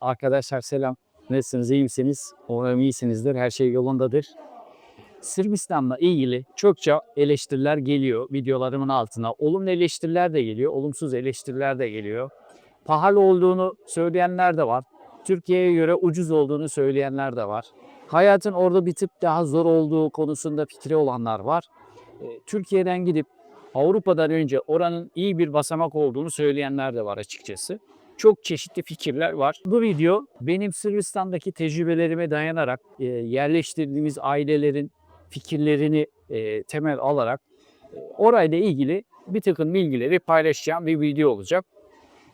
Arkadaşlar selam. Nasılsınız? iyi misiniz? Umarım iyisinizdir. Her şey yolundadır. Sırbistan'la ilgili çokça eleştiriler geliyor videolarımın altına. Olumlu eleştiriler de geliyor, olumsuz eleştiriler de geliyor. Pahalı olduğunu söyleyenler de var. Türkiye'ye göre ucuz olduğunu söyleyenler de var. Hayatın orada bir tık daha zor olduğu konusunda fikri olanlar var. E, Türkiye'den gidip Avrupa'dan önce oranın iyi bir basamak olduğunu söyleyenler de var açıkçası. Çok çeşitli fikirler var. Bu video benim Sırbistan'daki tecrübelerime dayanarak e, yerleştirdiğimiz ailelerin fikirlerini e, temel alarak e, orayla ilgili bir takım bilgileri paylaşacağım bir video olacak.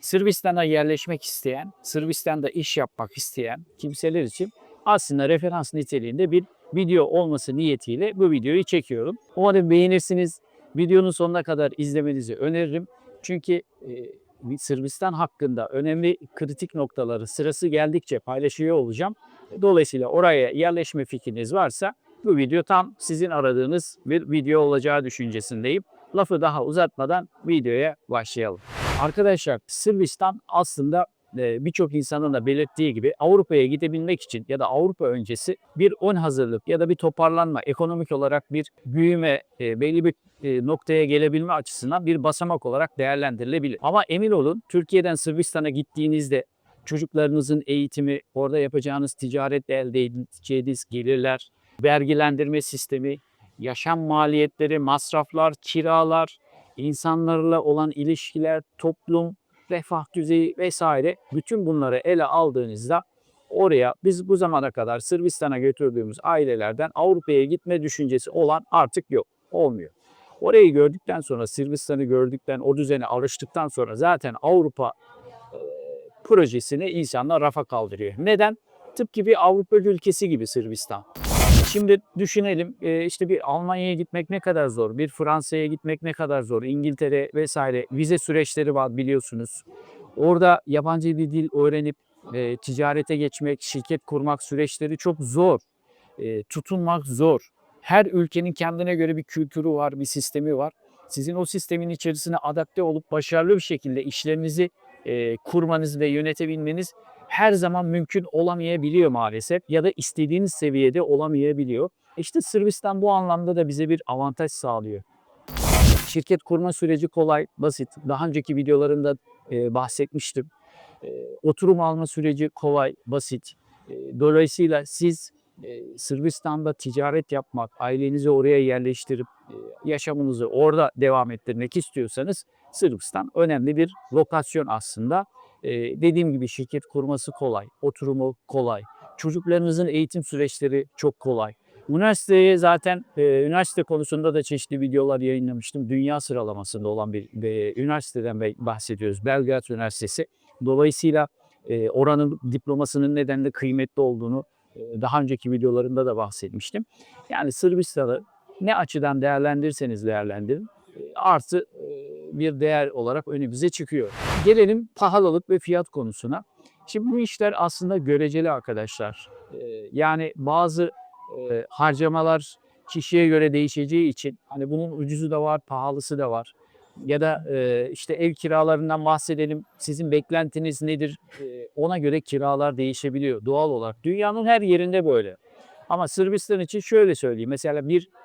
Sırbistan'a yerleşmek isteyen, Sırbistan'da iş yapmak isteyen kimseler için aslında referans niteliğinde bir video olması niyetiyle bu videoyu çekiyorum. Umarım beğenirsiniz. Videonun sonuna kadar izlemenizi öneririm. Çünkü e, Sırbistan hakkında önemli kritik noktaları sırası geldikçe paylaşıyor olacağım. Dolayısıyla oraya yerleşme fikriniz varsa bu video tam sizin aradığınız bir video olacağı düşüncesindeyim. Lafı daha uzatmadan videoya başlayalım. Arkadaşlar Sırbistan aslında birçok insanın da belirttiği gibi Avrupa'ya gidebilmek için ya da Avrupa öncesi bir ön hazırlık ya da bir toparlanma, ekonomik olarak bir büyüme, belli bir noktaya gelebilme açısından bir basamak olarak değerlendirilebilir. Ama emin olun Türkiye'den Sırbistan'a gittiğinizde çocuklarınızın eğitimi, orada yapacağınız ticaretle elde edeceğiniz gelirler, vergilendirme sistemi, yaşam maliyetleri, masraflar, kiralar, insanlarla olan ilişkiler, toplum, refah düzeyi vesaire bütün bunları ele aldığınızda oraya biz bu zamana kadar Sırbistan'a götürdüğümüz ailelerden Avrupa'ya gitme düşüncesi olan artık yok. Olmuyor. Orayı gördükten sonra Sırbistan'ı gördükten o düzene alıştıktan sonra zaten Avrupa e, projesini insanlar rafa kaldırıyor. Neden? Tıpkı bir Avrupa ülkesi gibi Sırbistan. Şimdi düşünelim e, işte bir Almanya'ya gitmek ne kadar zor, bir Fransa'ya gitmek ne kadar zor, İngiltere vesaire vize süreçleri var biliyorsunuz. Orada yabancı bir dil öğrenip e, ticarete geçmek, şirket kurmak süreçleri çok zor. E, tutunmak zor. Her ülkenin kendine göre bir kültürü var, bir sistemi var. Sizin o sistemin içerisine adapte olup başarılı bir şekilde işlerinizi e, kurmanız ve yönetebilmeniz her zaman mümkün olamayabiliyor maalesef ya da istediğiniz seviyede olamayabiliyor. İşte Sırbistan bu anlamda da bize bir avantaj sağlıyor. Şirket kurma süreci kolay, basit. Daha önceki videolarımda e, bahsetmiştim. E, oturum alma süreci kolay, basit. E, dolayısıyla siz e, Sırbistan'da ticaret yapmak, ailenizi oraya yerleştirip e, yaşamınızı orada devam ettirmek istiyorsanız Sırbistan önemli bir lokasyon aslında. Ee, dediğim gibi şirket kurması kolay, oturumu kolay, çocuklarınızın eğitim süreçleri çok kolay. Üniversiteye zaten e, üniversite konusunda da çeşitli videolar yayınlamıştım. Dünya sıralamasında olan bir, bir üniversiteden bahsediyoruz. Belgrad Üniversitesi. Dolayısıyla e, oranın diplomasının nedenle kıymetli olduğunu e, daha önceki videolarında da bahsetmiştim. Yani Sırbistan'ı ne açıdan değerlendirirseniz değerlendirin e, artı e, bir değer olarak önümüze çıkıyor. Gelelim pahalılık ve fiyat konusuna. Şimdi bu işler aslında göreceli arkadaşlar. Ee, Yani bazı e, harcamalar kişiye göre değişeceği için hani bunun ucuzu da var, pahalısı da var. Ya da e, işte ev kiralarından bahsedelim. Sizin beklentiniz nedir? E, Ona göre kiralar değişebiliyor doğal olarak. Dünyanın her yerinde böyle. Ama Sırbistan için şöyle söyleyeyim. Mesela bir e,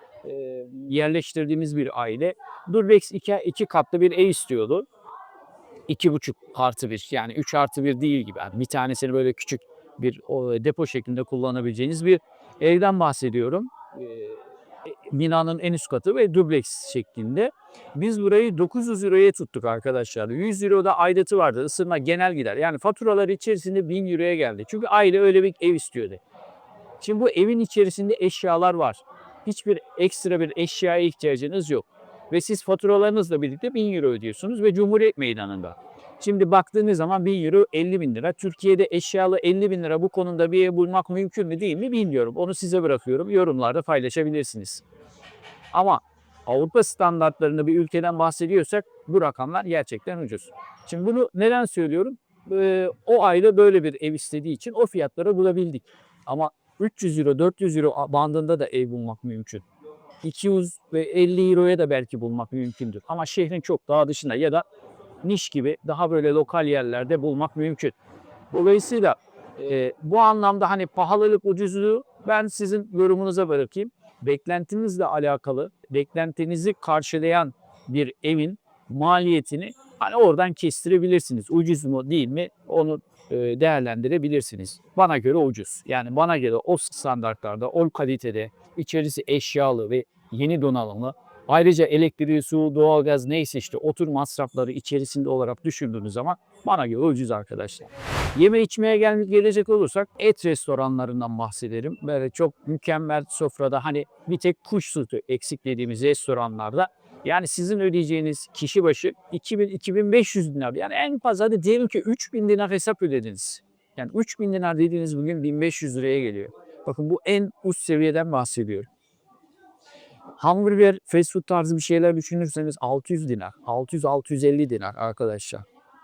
yerleştirdiğimiz bir aile Durbex iki, iki katlı bir ev istiyordu. İki buçuk artı bir yani üç artı bir değil gibi. Yani bir tanesini böyle küçük bir o, depo şeklinde kullanabileceğiniz bir evden bahsediyorum. E, binanın en üst katı ve dubleks şeklinde. Biz burayı 900 euroya tuttuk arkadaşlar. 100 euro da aidatı vardı. Isınma genel gider. Yani faturalar içerisinde 1000 euroya geldi. Çünkü aile öyle bir ev istiyordu. Şimdi bu evin içerisinde eşyalar var. Hiçbir ekstra bir eşyaya ihtiyacınız yok. Ve siz faturalarınızla birlikte 1000 euro ödüyorsunuz ve Cumhuriyet Meydanı'nda. Şimdi baktığınız zaman 1000 euro 50 bin lira. Türkiye'de eşyalı 50 bin lira bu konuda bir ev bulmak mümkün mü değil mi bilmiyorum. Onu size bırakıyorum. Yorumlarda paylaşabilirsiniz. Ama Avrupa standartlarında bir ülkeden bahsediyorsak bu rakamlar gerçekten ucuz. Şimdi bunu neden söylüyorum? Ee, o aile böyle bir ev istediği için o fiyatlara bulabildik. Ama 300 euro, 400 euro bandında da ev bulmak mümkün. 200 ve 50 euroya da belki bulmak mümkündür. Ama şehrin çok daha dışında ya da niş gibi daha böyle lokal yerlerde bulmak mümkün. Dolayısıyla e, bu anlamda hani pahalılık, ucuzluğu ben sizin yorumunuza bırakayım. Beklentinizle alakalı, beklentinizi karşılayan bir evin maliyetini hani oradan kestirebilirsiniz. Ucuz mu değil mi onu değerlendirebilirsiniz. Bana göre ucuz. Yani bana göre o standartlarda, o kalitede, içerisi eşyalı ve yeni donanımlı. Ayrıca elektriği, su, doğalgaz neyse işte otur masrafları içerisinde olarak düşündüğünüz zaman bana göre ucuz arkadaşlar. Yeme içmeye gel gelecek olursak et restoranlarından bahsederim. Böyle çok mükemmel sofrada hani bir tek kuş sütü eksik dediğimiz restoranlarda yani sizin ödeyeceğiniz kişi başı 2000-2500 dinar. Yani en fazla hadi diyelim ki 3000 dinar hesap ödediniz. Yani 3000 dinar dediğiniz bugün 1500 liraya geliyor. Bakın bu en uç seviyeden bahsediyorum. Hamburger, fast food tarzı bir şeyler düşünürseniz 600 dinar, 600-650 dinar arkadaşlar.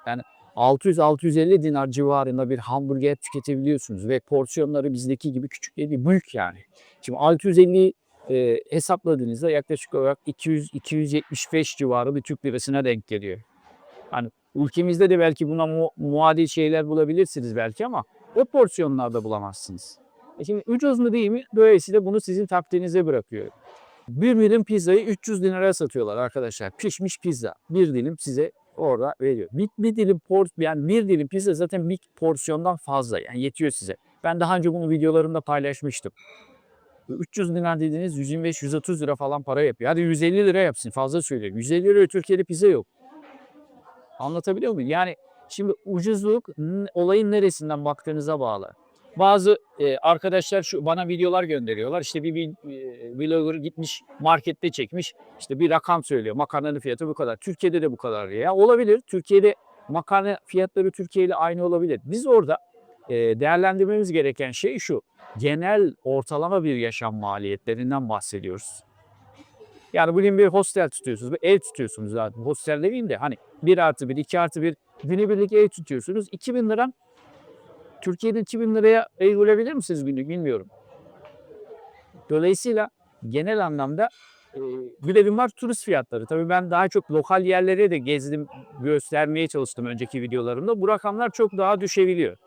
Yani 600-650 dinar civarında bir hamburger tüketebiliyorsunuz ve porsiyonları bizdeki gibi küçük değil, büyük yani. Şimdi 650 e, hesapladığınızda yaklaşık olarak 200-275 civarı bir Türk lirasına denk geliyor. Hani ülkemizde de belki buna mu- muadil şeyler bulabilirsiniz belki ama o porsiyonlarda bulamazsınız. E şimdi ucuz mu değil mi? Dolayısıyla bunu sizin takdirinize bırakıyor. Bir dilim pizzayı 300 dinara satıyorlar arkadaşlar. Pişmiş pizza. Bir dilim size orada veriyor. Bir, bir dilim port yani bir dilim pizza zaten bir porsiyondan fazla yani yetiyor size. Ben daha önce bunu videolarımda paylaşmıştım. 300 dinar dediğiniz 125-130 lira falan para yapıyor. Hadi 150 lira yapsın fazla söylüyorum. 150 lira Türkiye'de pizza yok. Anlatabiliyor muyum? Yani şimdi ucuzluk olayın neresinden baktığınıza bağlı. Bazı e, arkadaşlar şu bana videolar gönderiyorlar. İşte bir, bir e, vlogger gitmiş markette çekmiş. İşte bir rakam söylüyor. Makarnanın fiyatı bu kadar. Türkiye'de de bu kadar. Ya olabilir. Türkiye'de makarna fiyatları Türkiye ile aynı olabilir. Biz orada değerlendirmemiz gereken şey şu. Genel ortalama bir yaşam maliyetlerinden bahsediyoruz. Yani bugün bir hostel tutuyorsunuz, bir ev tutuyorsunuz zaten. Hostel demeyeyim de hani 1 artı 1, 2 artı 1 günübirlik ev tutuyorsunuz. 2000 lira Türkiye'de 2000 liraya ev bulabilir misiniz günlük bilmiyorum. Dolayısıyla genel anlamda de var turist fiyatları. Tabii ben daha çok lokal yerlere de gezdim, göstermeye çalıştım önceki videolarımda. Bu rakamlar çok daha düşebiliyor.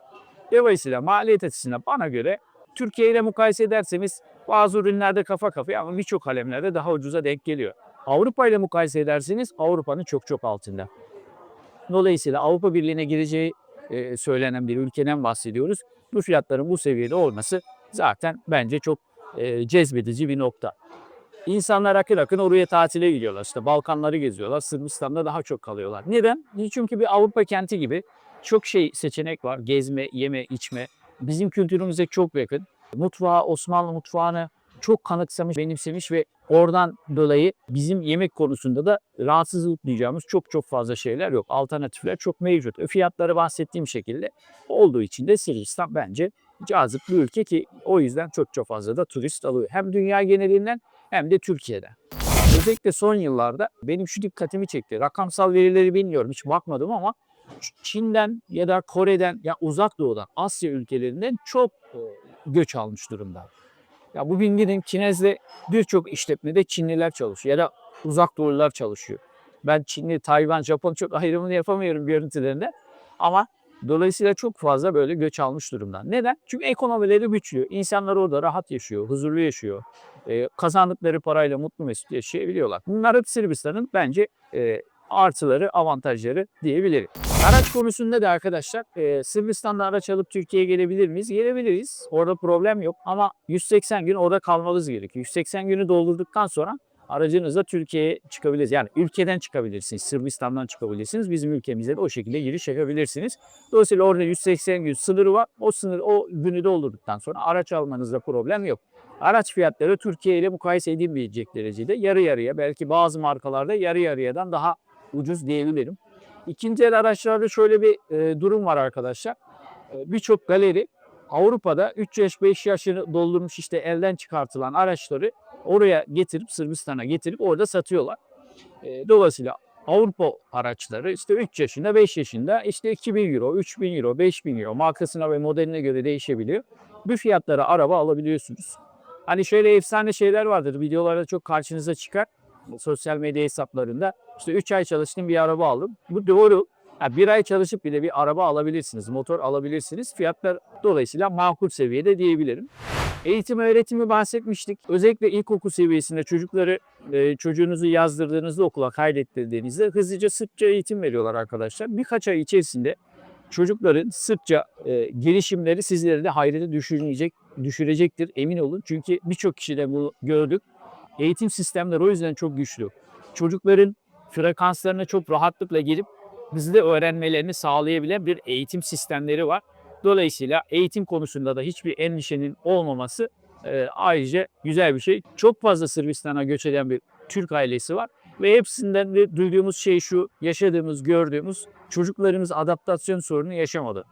Dolayısıyla maliyet açısından bana göre Türkiye ile mukayese ederseniz bazı ürünlerde kafa kafaya ama birçok kalemlerde daha ucuza denk geliyor. Avrupa ile mukayese ederseniz Avrupa'nın çok çok altında. Dolayısıyla Avrupa Birliği'ne gireceği e, söylenen bir ülkeden bahsediyoruz. Bu fiyatların bu seviyede olması zaten bence çok e, cezbedici bir nokta. İnsanlar akın akın oraya tatile gidiyorlar. İşte Balkanları geziyorlar. Sırbistan'da daha çok kalıyorlar. Neden? Çünkü bir Avrupa kenti gibi çok şey seçenek var. Gezme, yeme, içme. Bizim kültürümüze çok yakın. Mutfağı, Osmanlı mutfağını çok kanıksamış, benimsemiş ve oradan dolayı bizim yemek konusunda da rahatsızlık duyacağımız çok çok fazla şeyler yok. Alternatifler çok mevcut. E, Fiyatları bahsettiğim şekilde olduğu için de Sırbistan bence cazip bir ülke ki o yüzden çok çok fazla da turist alıyor. Hem dünya genelinden hem de Türkiye'de. Özellikle son yıllarda benim şu dikkatimi çekti. Rakamsal verileri bilmiyorum hiç bakmadım ama Çin'den ya da Kore'den ya uzak doğudan Asya ülkelerinden çok e, göç almış durumda. Ya bu bilginin Çinez'de birçok işletmede Çinliler çalışıyor ya da uzak doğulular çalışıyor. Ben Çinli, Tayvan, Japon çok ayrımını yapamıyorum görüntülerinde ama dolayısıyla çok fazla böyle göç almış durumda. Neden? Çünkü ekonomileri güçlü. İnsanlar orada rahat yaşıyor, huzurlu yaşıyor. Ee, kazandıkları parayla mutlu mesut yaşayabiliyorlar. Bunlar hep Sırbistan'ın bence e, artıları, avantajları diyebilirim. Araç konusunda da arkadaşlar e, Sırbistan'da araç alıp Türkiye'ye gelebilir miyiz? Gelebiliriz. Orada problem yok ama 180 gün orada kalmanız gerekiyor. 180 günü doldurduktan sonra aracınızla Türkiye'ye çıkabilirsiniz. Yani ülkeden çıkabilirsiniz. Sırbistan'dan çıkabilirsiniz. Bizim ülkemize de o şekilde giriş yapabilirsiniz. Dolayısıyla orada 180 gün sınırı var. O sınır o günü doldurduktan sonra araç almanızda problem yok. Araç fiyatları Türkiye ile mukayese edilmeyecek derecede yarı yarıya belki bazı markalarda yarı yarıyadan daha ucuz diyebilirim. İkinci el araçlarda şöyle bir e, durum var arkadaşlar. E, Birçok galeri Avrupa'da 3 yaş 5 yaşını doldurmuş işte elden çıkartılan araçları oraya getirip Sırbistan'a getirip orada satıyorlar. E, dolayısıyla Avrupa araçları işte 3 yaşında 5 yaşında işte 2000 euro, 3000 euro, 5000 euro markasına ve modeline göre değişebiliyor. Bu fiyatlara araba alabiliyorsunuz. Hani şöyle efsane şeyler vardır videolarda çok karşınıza çıkar sosyal medya hesaplarında. İşte 3 ay çalıştım bir araba aldım. Bu doğru. Ha, bir ay çalışıp bile bir araba alabilirsiniz, motor alabilirsiniz. Fiyatlar dolayısıyla makul seviyede diyebilirim. Eğitim öğretimi bahsetmiştik. Özellikle ilkokul seviyesinde çocukları e, çocuğunuzu yazdırdığınızda okula kaydettirdiğinizde hızlıca Sırpça eğitim veriyorlar arkadaşlar. Birkaç ay içerisinde çocukların Sırpça e, gelişimleri sizleri de hayrete düşürecek, düşürecektir emin olun. Çünkü birçok kişide bunu gördük. Eğitim sistemleri o yüzden çok güçlü. Çocukların frekanslarına çok rahatlıkla girip hızlı öğrenmelerini sağlayabilen bir eğitim sistemleri var. Dolayısıyla eğitim konusunda da hiçbir endişenin olmaması e, ayrıca güzel bir şey. Çok fazla Sırbistan'a göç eden bir Türk ailesi var ve hepsinden de duyduğumuz şey şu, yaşadığımız, gördüğümüz çocuklarımız adaptasyon sorunu yaşamadı.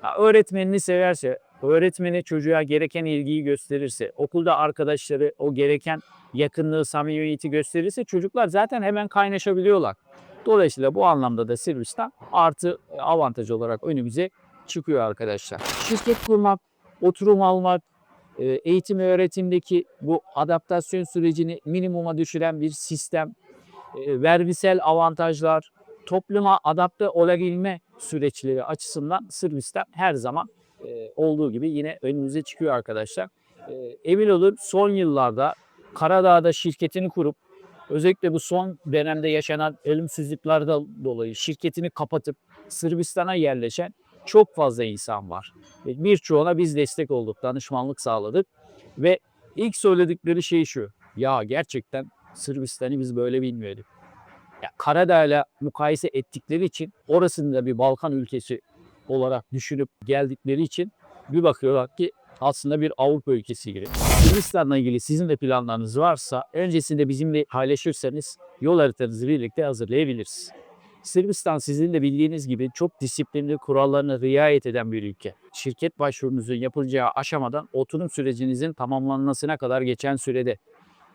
Ha, öğretmenini severse, öğretmeni çocuğa gereken ilgiyi gösterirse, okulda arkadaşları o gereken yakınlığı, samimiyeti gösterirse çocuklar zaten hemen kaynaşabiliyorlar. Dolayısıyla bu anlamda da Sırbistan artı e, avantaj olarak önümüze çıkıyor arkadaşlar. Şirket kurmak, oturum almak, e, eğitim ve öğretimdeki bu adaptasyon sürecini minimuma düşüren bir sistem, e, vergisel avantajlar, topluma adapte olabilme süreçleri açısından Sırbistan her zaman e, olduğu gibi yine önümüze çıkıyor arkadaşlar. E, emin olun son yıllarda Karadağ'da şirketini kurup özellikle bu son dönemde yaşanan ölümsüzlüklerden dolayı şirketini kapatıp Sırbistan'a yerleşen çok fazla insan var. Birçoğuna biz destek olduk, danışmanlık sağladık ve ilk söyledikleri şey şu. Ya gerçekten Sırbistan'ı biz böyle bilmiyorduk. Karadağ'la mukayese ettikleri için orasını da bir Balkan ülkesi olarak düşünüp geldikleri için bir bakıyorlar ki aslında bir Avrupa ülkesi gibi. Sırbistan'la ilgili sizin de planlarınız varsa öncesinde bizimle paylaşırsanız yol haritanızı birlikte hazırlayabiliriz. Sırbistan sizin de bildiğiniz gibi çok disiplinli kurallarına riayet eden bir ülke. Şirket başvurunuzun yapılacağı aşamadan oturum sürecinizin tamamlanmasına kadar geçen sürede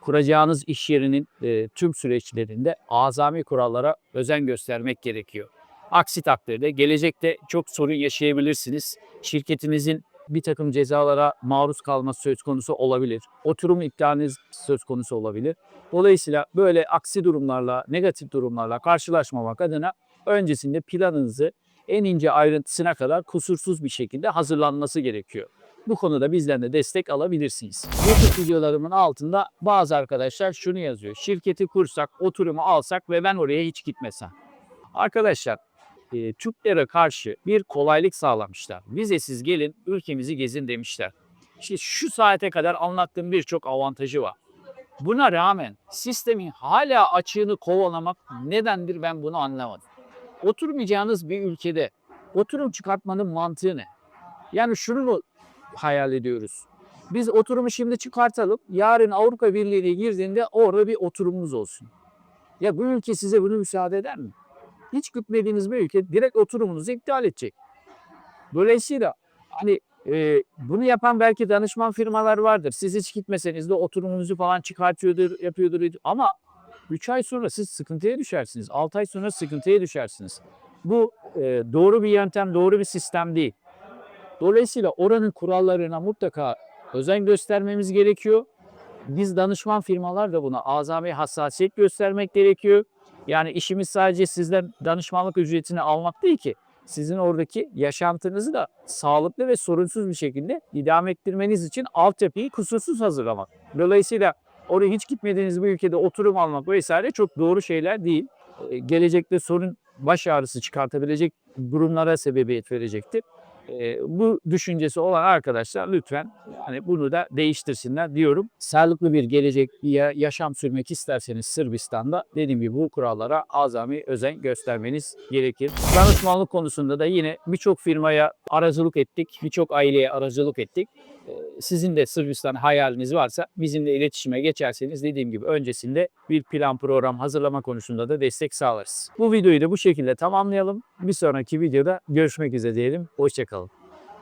kuracağınız iş yerinin e, tüm süreçlerinde azami kurallara özen göstermek gerekiyor. Aksi takdirde gelecekte çok sorun yaşayabilirsiniz. Şirketinizin bir takım cezalara maruz kalması söz konusu olabilir. Oturum iptaliniz söz konusu olabilir. Dolayısıyla böyle aksi durumlarla, negatif durumlarla karşılaşmamak adına öncesinde planınızı en ince ayrıntısına kadar kusursuz bir şekilde hazırlanması gerekiyor. Bu konuda bizden de destek alabilirsiniz. YouTube videolarımın altında bazı arkadaşlar şunu yazıyor. Şirketi kursak, oturumu alsak ve ben oraya hiç gitmesem. Arkadaşlar e, Türklere karşı bir kolaylık sağlamışlar. Vizesiz gelin ülkemizi gezin demişler. İşte şu saate kadar anlattığım birçok avantajı var. Buna rağmen sistemin hala açığını kovalamak nedendir ben bunu anlamadım. Oturmayacağınız bir ülkede oturum çıkartmanın mantığı ne? Yani şunu mu hayal ediyoruz? Biz oturumu şimdi çıkartalım. Yarın Avrupa Birliği'ne girdiğinde orada bir oturumunuz olsun. Ya bu ülke size bunu müsaade eder mi? Hiç gitmediğiniz bir ülke direkt oturumunuzu iptal edecek. Dolayısıyla hani e, bunu yapan belki danışman firmalar vardır. Siz hiç gitmeseniz de oturumunuzu falan çıkartıyordur, yapıyordur. Ama 3 ay sonra siz sıkıntıya düşersiniz. 6 ay sonra sıkıntıya düşersiniz. Bu e, doğru bir yöntem, doğru bir sistem değil. Dolayısıyla oranın kurallarına mutlaka özen göstermemiz gerekiyor. Biz danışman firmalar da buna azami hassasiyet göstermek gerekiyor. Yani işimiz sadece sizden danışmanlık ücretini almak değil ki. Sizin oradaki yaşantınızı da sağlıklı ve sorunsuz bir şekilde idame ettirmeniz için altyapıyı kusursuz hazırlamak. Dolayısıyla oraya hiç gitmediğiniz bir ülkede oturum almak vesaire çok doğru şeyler değil. Ee, Gelecekte sorun baş ağrısı çıkartabilecek durumlara sebebiyet verecektir. Ee, bu düşüncesi olan arkadaşlar lütfen hani bunu da değiştirsinler diyorum. Sağlıklı bir gelecek, ya- yaşam sürmek isterseniz Sırbistan'da dediğim gibi bu kurallara azami özen göstermeniz gerekir. Danışmanlık konusunda da yine birçok firmaya aracılık ettik, birçok aileye aracılık ettik. Sizin de Sırbistan hayaliniz varsa bizimle iletişime geçerseniz dediğim gibi öncesinde bir plan program hazırlama konusunda da destek sağlarız. Bu videoyu da bu şekilde tamamlayalım. Bir sonraki videoda görüşmek üzere diyelim. Hoşçakalın.